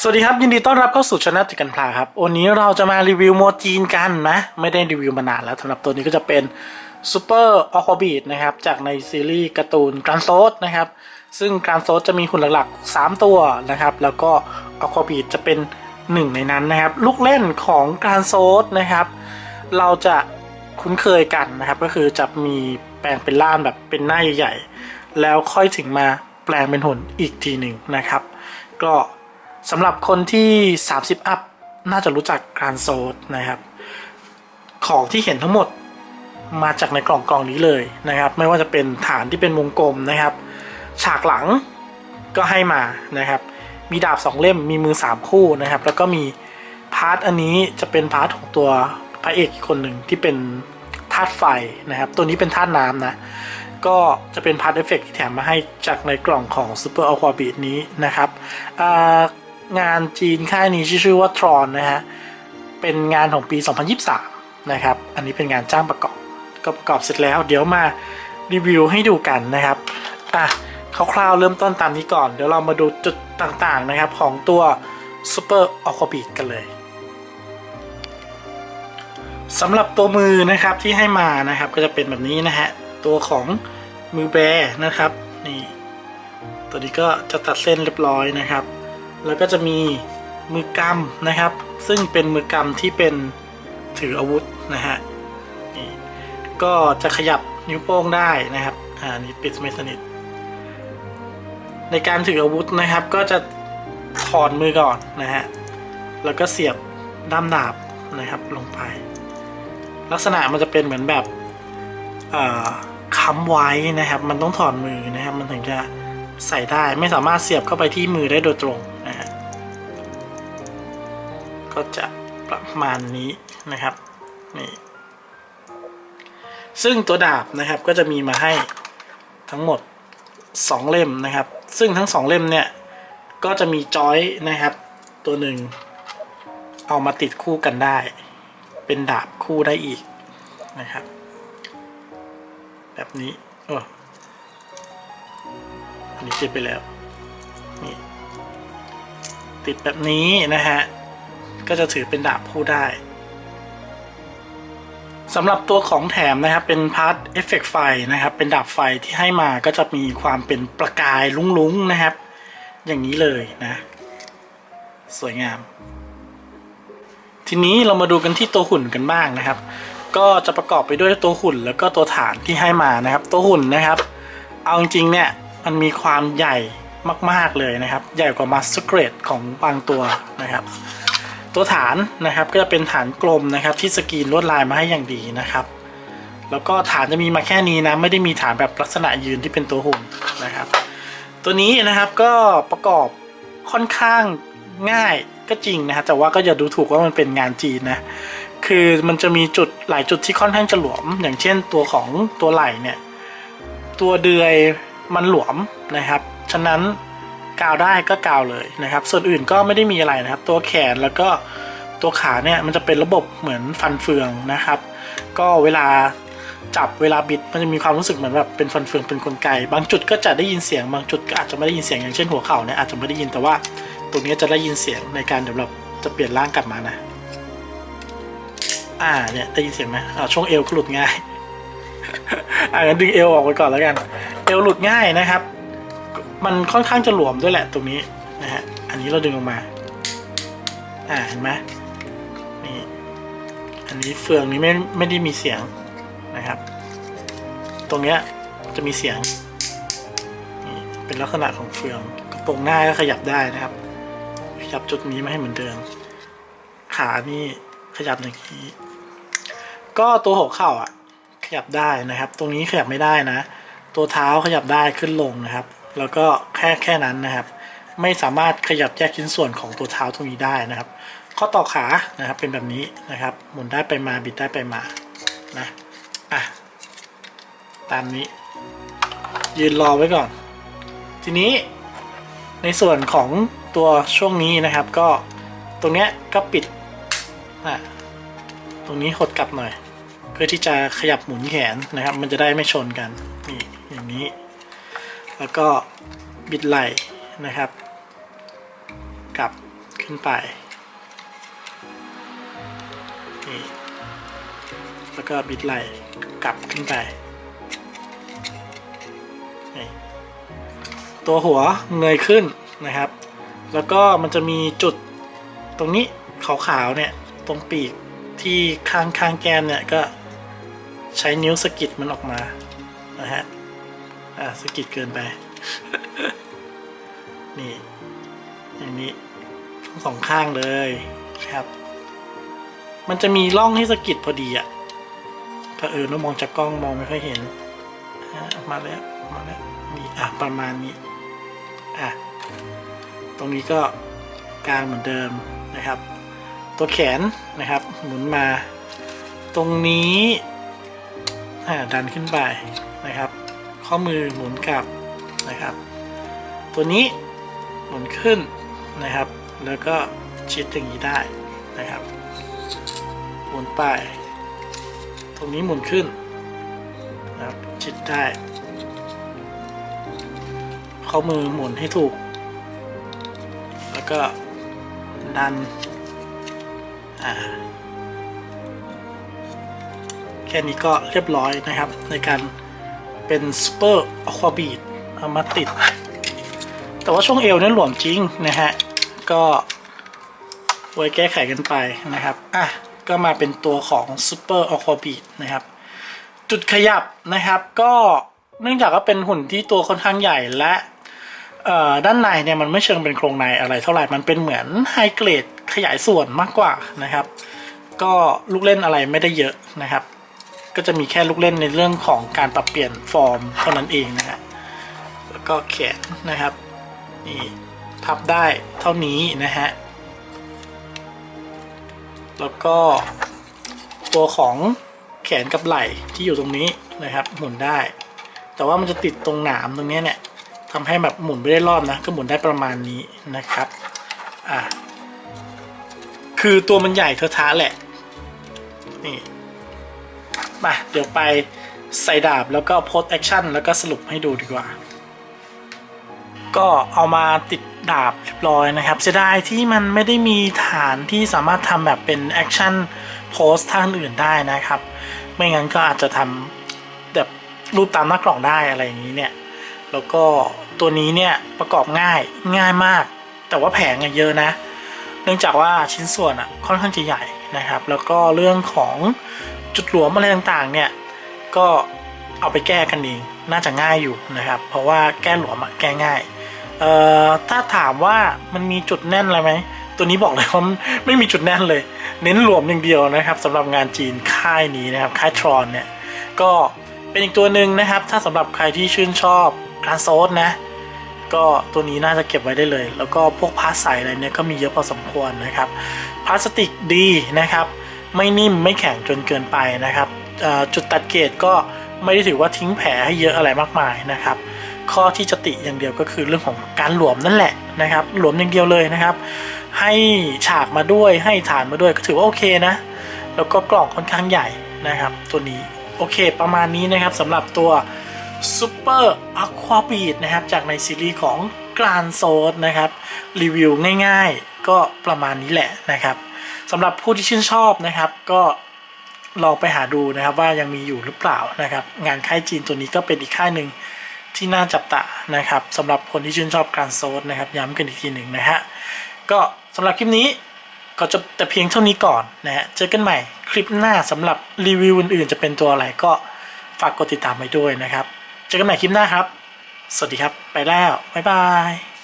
สวัสดีครับ ยินดีต้อนรับเข้าสู่ช anel ติกันพลาครับ วันนี้เราจะมารีวิวโมจีนกันนะ ไม่ได้รีวิวมานานแล้วสำหรับตัวนี้ก็จะเป็น Super a q u a b e a t นะครับ จากในซีรีส์การ์ตูนกรานโซดนะครับ ซึ่งกรานโซดจะมีหุ่นหลักๆ 3 ตัวนะครับ แล้วก็ a q u a b e a t จะเป็นหนึ่งในนั้นนะครับ ลูกเล่นของกรานโซดนะครับ เราจะคุ้นเคยกันนะครับ ก็คือจะมีแปลงเป็นล่ามแบบเป็นหน้าใหญ่ๆแล้วค่อยถึงมาแปลงเป็นหุ่นอีกทีหนึ่งนะครับ ก็ สำหรับคนที่ 30 อัพ น่าจะรู้จักการโซดนะครับ ของที่เห็นทั้งหมดมาจากในกล่องกล่องนี้เลยนะครับ ไม่ว่าจะเป็นฐานที่เป็นวงกลมนะครับ ฉากหลังก็ให้มานะครับ มีดาบสองเล่มมีมือ 3 คู่นะครับ แล้วก็มีพาร์ทอันนี้จะเป็นพาร์ทของตัวพระเอกอีกคนหนึ่งที่เป็นธาตุไฟนะครับ ตัวนี้เป็นธาตุน้ำนะ ก็จะเป็นพาร์ทเอฟเฟกที่แถมมาให้จากในกล่องของ Super Aqua Beat นี้นะครับอ่า งานจีนค่ายนี้ชื่อว่า Tron นะฮะ เป็นงานของปี 2023 นะครับ อันนี้เป็นงานจ้างประกอบ ก็ประกอบเสร็จแล้วเดี๋ยวมารีวิวให้ดูกันนะครับ อะคร่าวๆเริ่มต้นตามนี้ก่อน เดี๋ยวเรามาดูจุดต่างๆนะครับของตัว Super Aqua Beat กันเลยสำหรับตัวมือนะครับที่ให้มานะครับก็จะเป็นแบบนี้นะฮะ ตัวของมือแบร์นะครับนี่ ตัวนี้ก็จะตัดเส้นเรียบร้อยนะครับ แล้วก็จะมีมือกำนะครับ ซึ่งเป็นมือกำที่เป็นถืออาวุธนะฮะนี่ก็จะขยับนิ้วโป้งได้นะครับอ่านี่ปิดไม่สนิท ในการถืออาวุธนะครับ ก็จะถอนมือก่อนนะฮะแล้วก็เสียบด้ามดาบนะครับลงไป ลักษณะมันจะเป็นเหมือนแบบค้ำไว้นะครับ มันต้องถอดมือนะครับ มันถึงจะใส่ได้ไม่สามารถเสียบเข้าไปที่มือได้โดยตรง ก็จะประมาณนี้นะครับนี่ซึ่งตัวดาบนะครับก็จะมีมาให้ทั้งหมด 2 เล่มนะครับ ซึ่งทั้ง 2 เล่มเนี่ยก็จะมีจอยนะครับ ตัวหนึ่งเอามาติดคู่กันได้ เป็นดาบคู่ได้อีกนะครับ แบบนี้เอออันนี้ติดไปแล้วนี่ติดแบบนี้นะฮะ ก็จะถือเป็นดาบคู่ได้สำหรับตัวของแถมนะครับเป็นพาร์ทเอฟเฟกไฟนะครับ เป็นดาบไฟที่ให้มาก็จะมีความเป็นประกายลุ้งๆนะครับ อย่างนี้เลยนะ สวยงาม ทีนี้เรามาดูกันที่ตัวหุ่นกันบ้างนะครับ ก็จะประกอบไปด้วยตัวหุ่นแล้วก็ตัวฐานที่ให้มานะครับ ตัวหุ่นนะครับ เอาจริงๆเนี่ยมันมีความใหญ่มากๆเลยนะครับ ใหญ่กว่ามาสเตอร์เกรดของบางตัวนะครับ ตัวฐานนะครับก็จะเป็นฐานกลมนะครับ ที่สกรีนลวดลายมาให้อย่างดีนะครับ แล้วก็ฐานจะมีมาแค่นี้นะไม่ได้มีฐานแบบลักษณะยืนที่เป็นตัวหุ่นนะครับ ตัวนี้นะครับก็ประกอบค่อนข้างง่ายก็จริงนะครับแต่ว่าก็อย่าดูถูกว่ามันเป็นงานจีนนะคือมันจะมีจุดหลายจุดที่ค่อนข้างจะหลวม อย่างเช่นตัวของตัวไหล่เนี่ยตัวเดือยมันหลวมนะครับ ฉะนั้น กาวได้ก็กาวเลยนะครับ ส่วนอื่นก็ไม่ได้มีอะไรนะครับ ตัวแขนแล้วก็ตัวขาเนี่ยมันจะเป็นระบบเหมือนฟันเฟืองนะครับ ก็เวลาจับเวลาบิดมันจะมีความรู้สึกเหมือนแบบเป็นฟันเฟืองเป็นกลไก บางจุดก็จะได้ยินเสียง บางจุดก็อาจจะไม่ได้ยินเสียงอย่างเช่นหัวเข่าเนี่ยอาจจะไม่ได้ยินแต่ว่าตรงนี้จะได้ยินเสียงในการเดี๋ยวเราจะเปลี่ยนร่างกลับมานะ อ่าเนี่ยได้ยินเสียงไหมอ่าช่วงเอวก็หลุดง่ายอ่างั้นดึงเอวออกไปก่อนแล้วกัน เอวหลุดง่ายนะครับ มันค่อนข้างจะหลวมด้วยแหละตรงนี้นะฮะ อันนี้เราดึงออกมา อ่าเห็นไหมนี่ อันนี้เฟืองนี้ไม่ไม่ได้มีเสียงนะครับ ตรงเนี้ยจะมีเสียงนี่เป็นลักษณะของเฟือง กระโปรงหน้าก็ขยับได้นะครับ ขยับจุดนี้มาให้เหมือนเดิม ขานี่ขยับอย่างนี้ ก็ตัวหัวเข่าอะ ขยับได้นะครับ ตรงนี้ขยับไม่ได้นะ ตัวเท้าขยับได้ขึ้นลงนะครับ แล้วก็แค่แค่นั้นนะครับ ไม่สามารถขยับแยกชิ้นส่วนของตัวเท้าตรงนี้ได้นะครับ ข้อต่อขานะครับเป็นแบบนี้นะครับ หมุนได้ไปมาบิดได้ไปมานะอะตามนี้ ยืนรอไว้ก่อน ทีนี้ในส่วนของตัวช่วงนี้นะครับก็ตรงเนี้ยก็ปิดอะตรงนี้หดกลับหน่อย เพื่อที่จะขยับหมุนแขนนะครับ มันจะได้ไม่ชนกันนี่อย่างนี้ แล้วก็บิดไหล่นะครับ กลับขึ้นไปนี่แล้วก็บิดไหลกลับขึ้นไปนี่ตัวหัวเงยขึ้นนะครับ แล้วก็มันจะมีจุดตรงนี้ขาวๆเนี่ยตรงปีกที่ข้างข้างๆแก้มเนี่ยก็ใช้นิ้วสกิดมันออกมานะฮะ อ่าสกิดเกินไป นี่ อย่างนี้ทั้งสองข้างเลยครับ มันจะมีร่องให้สกิดพอดีอะถ้าเออเรามองจากกล้องมองไม่ค่อยเห็นมาแล้วมาแล้วนี่อะประมาณนี้อะตรงนี้ก็กลางเหมือนเดิมนะครับ ตัวแขนนะครับ หมุนมา ตรงนี้อ่าดันขึ้นไปนะครับ ข้อมือหมุนกลับนะครับ ตัวนี้หมุนขึ้นนะครับ แล้วก็ชิดอย่างนี้ได้นะครับ หมุนไป ตรงนี้หมุนขึ้นนะครับชิดได้ข้อมือหมุนให้ถูก แล้วก็ดันอ่าแค่นี้ก็เรียบร้อยนะครับในการ เป็นซูเปอร์อควาบีดเอามาติด แต่ว่าช่วงเอวเนี่ยหลวมจริงนะฮะ ก็ไว้แก้ไขกันไปนะครับ อะ ก็มาเป็นตัวของ Super a q u a b e a t นะครับ จุดขยับนะครับ ก็เนื่องจากว่าเป็นหุ่นที่ตัวค่อนข้างใหญ่และด้านในเนี่ยมันไม่เชิงเป็นโครงในอะไรเท่าไหร่ มันเป็นเหมือนไฮเกรดขยายส่วนมากกว่านะครับ ก็ลูกเล่นอะไรไม่ได้เยอะนะครับ ก็จะมีแค่ลูกเล่นในเรื่องของการปรับเปลี่ยนฟอร์มเท่านั้นเองนะฮะแล้วก็แขนนะครับนี่พับได้เท่านี้นะฮะแล้วก็ตัวของแขนกับไหล่ที่อยู่ตรงนี้นะครับ หมุนได้ แต่ว่ามันจะติดตรงหนามตรงนี้เนี่ยทำให้แบบหมุนไม่ได้รอบนะก็หมุนได้ประมาณนี้นะครับอะคือตัวมันใหญ่เทอะทะแหละนี่ มาเดี๋ยวไปใส่ดาบแล้วก็โพสแอคชั่นแล้วก็สรุปให้ดูดีกว่า ก็เอามาติดดาบเรียบร้อยนะครับเสียดายที่มันไม่ได้มีฐานที่สามารถทำแบบเป็นแอคชั่นโพสท่านอื่นได้นะครับ ไม่งั้นก็อาจจะทำแบบรูปตามหน้ากล่องได้อะไรอย่างนี้เนี่ย แล้วก็ตัวนี้เนี่ยประกอบง่ายง่ายมาก แต่ว่าแผงอะเยอะนะ เนื่องจากว่าชิ้นส่วนอะค่อนข้างจะใหญ่นะครับ แล้วก็เรื่องของ จุดหลวมอะไรต่างๆ เนี่ย ก็เอาไปแก้กันเองน่าจะง่ายอยู่นะครับ เพราะว่าแก้หลวมอะแก้ง่ายเอ่อถ้าถามว่ามันมีจุดแน่นอะไรไหมตัวนี้บอกเลยว่าไม่มีจุดแน่นเลย เน้นหลวมอย่างเดียวนะครับสำหรับงานจีนค่ายนี้นะครับค่ายทรอนเนี่ยก็เป็นอีกตัวหนึ่งนะครับ ถ้าสำหรับใครที่ชื่นชอบการโซดนะก็ตัวนี้น่าจะเก็บไว้ได้เลย แล้วก็พวกพาสใสอะไรเนี่ยก็มีเยอะพอสมควรนะครับพลาสติกดีนะครับ ไม่นิ่มไม่แข็งจนเกินไปนะครับจุดตัดเกรดก็ไม่ได้ถือว่าทิ้งแผลให้เยอะอะไรมากมายนะครับ ข้อที่จะติอย่างเดียวก็คือเรื่องของการหลวมนั่นแหละนะครับ หลวมอย่างเดียวเลยนะครับ ให้ฉากมาด้วยให้ฐานมาด้วยก็ถือว่าโอเคนะ แล้วก็กล่องค่อนข้างใหญ่นะครับ ตัวนี้โอเคประมาณนี้นะครับสำหรับตัว Super Aqua Beat นะครับ จากในซีรีส์ของ Grand s o d นะครับ รีวิวง่ายๆ ก็ประมาณนี้แหละนะครับ สำหรับผู้ที่ชื่นชอบนะครับ ก็ลองไปหาดูนะครับว่ายังมีอยู่หรือเปล่านะครับ งานค่ายจีนตัวนี้ก็เป็นอีกค่ายหนึ่งที่น่าจับตานะครับสำหรับคนที่ชื่นชอบการโซดนะครับ ย้ำกันอีกทีหนึ่งนะฮะก็สำหรับคลิปนี้ก็จะแต่เพียงเท่านี้ก่อนนะฮะเจอกันใหม่คลิปหน้าสำหรับรีวิวอื่นๆ จะเป็นตัวอะไรก็ฝากกดติดตามไว้ด้วยนะครับ เจอกันใหม่คลิปหน้าครับ สวัสดีครับ ไปแล้ว บ๊ายบาย